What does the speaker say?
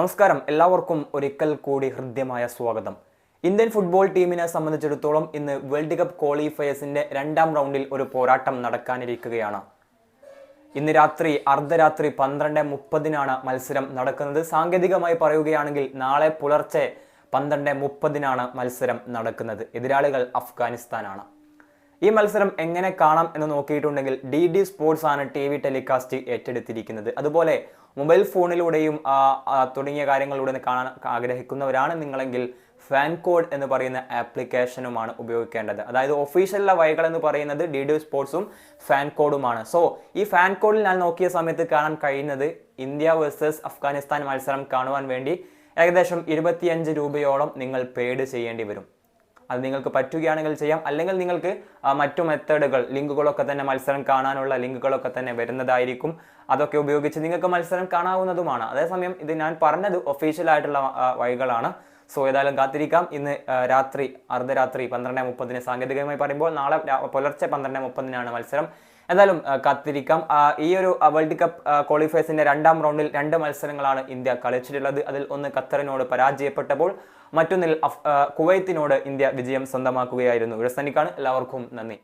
നമസ്കാരം. എല്ലാവർക്കും ഒരിക്കൽ കൂടി ഹൃദ്യമായ സ്വാഗതം. ഇന്ത്യൻ ഫുട്ബോൾ ടീമിനെ സംബന്ധിച്ചിടത്തോളം ഇന്ന് വേൾഡ് കപ്പ് ക്വാളിഫയേഴ്സിന്റെ രണ്ടാം റൗണ്ടിൽ ഒരു പോരാട്ടം നടക്കാനിരിക്കുകയാണ്. ഇന്ന് രാത്രി അർദ്ധരാത്രി പന്ത്രണ്ട് മുപ്പതിനാണ് മത്സരം നടക്കുന്നത്. സാങ്കേതികമായി പറയുകയാണെങ്കിൽ നാളെ പുലർച്ചെ പന്ത്രണ്ട് മുപ്പതിനാണ് മത്സരം നടക്കുന്നത്. എതിരാളികൾ അഫ്ഗാനിസ്ഥാനാണ്. ഈ മത്സരം എങ്ങനെ കാണാം എന്ന് നോക്കിയിട്ടുണ്ടെങ്കിൽ ഡി ഡി സ്പോർട്സ് ആണ് ടി വി ടെലികാസ്റ്റ് ഏറ്റെടുത്തിരിക്കുന്നത്. അതുപോലെ മൊബൈൽ ഫോണിലൂടെയും തുടങ്ങിയ കാര്യങ്ങളിലൂടെ കാണാൻ ആഗ്രഹിക്കുന്നവരാണ് നിങ്ങളെങ്കിൽ ഫാൻ കോഡ് എന്ന് പറയുന്ന ആപ്ലിക്കേഷനുമാണ് ഉപയോഗിക്കേണ്ടത്. അതായത് ഒഫീഷ്യലിലെ വഴികൾ എന്ന് പറയുന്നത് ഡി ഡി സ്പോർട്സും ഫാൻ കോഡുമാണ് സോ ഈ ഫാൻ കോഡിൽ ഞാൻ നോക്കിയ സമയത്ത് കാണാൻ കഴിയുന്നത് ഇന്ത്യ വേഴ്സസ് അഫ്ഗാനിസ്ഥാൻ മത്സരം കാണുവാൻ വേണ്ടി ഏകദേശം ഇരുപത്തിയഞ്ച് രൂപയോളം നിങ്ങൾ പേയ്ഡ് ചെയ്യേണ്ടി വരും. അത് നിങ്ങൾക്ക് പറ്റുകയാണെങ്കിൽ ചെയ്യാം. അല്ലെങ്കിൽ നിങ്ങൾക്ക് മറ്റു മെത്തേഡുകൾ ലിങ്കുകളൊക്കെ തന്നെ മത്സരം കാണാനുള്ള ലിങ്കുകളൊക്കെ തന്നെ വരുന്നതായിരിക്കും. അതൊക്കെ ഉപയോഗിച്ച് നിങ്ങൾക്ക് മത്സരം കാണാവുന്നതുമാണ്. അതേസമയം ഇത് ഞാൻ പറഞ്ഞത് ഒഫീഷ്യൽ ആയിട്ടുള്ള വഴികളാണ്. സോ ഏതായാലും കാത്തിരിക്കാം. ഇന്ന് രാത്രി അർദ്ധരാത്രി പന്ത്രണ്ട് മുപ്പതിന് സാങ്കേതികമായി പറയുമ്പോൾ നാളെ പുലർച്ചെ പന്ത്രണ്ട് മുപ്പതിനാണ് മത്സരം. എന്തായാലും കത്തിരിക്കാം. ഈ ഒരു വേൾഡ് കപ്പ് ക്വാളിഫയേഴ്സിന്റെ രണ്ടാം റൗണ്ടിൽ രണ്ട് മത്സരങ്ങളാണ് ഇന്ത്യ കളിച്ചിട്ടുള്ളത്. അതിൽ ഒന്ന് ഖത്തറിനോട് പരാജയപ്പെട്ടപ്പോൾ മറ്റൊന്നിൽ കുവൈത്തിനോട് ഇന്ത്യ വിജയം സ്വന്തമാക്കുകയായിരുന്നു. വിഴസനിക്കാണ് എല്ലാവർക്കും നന്ദി.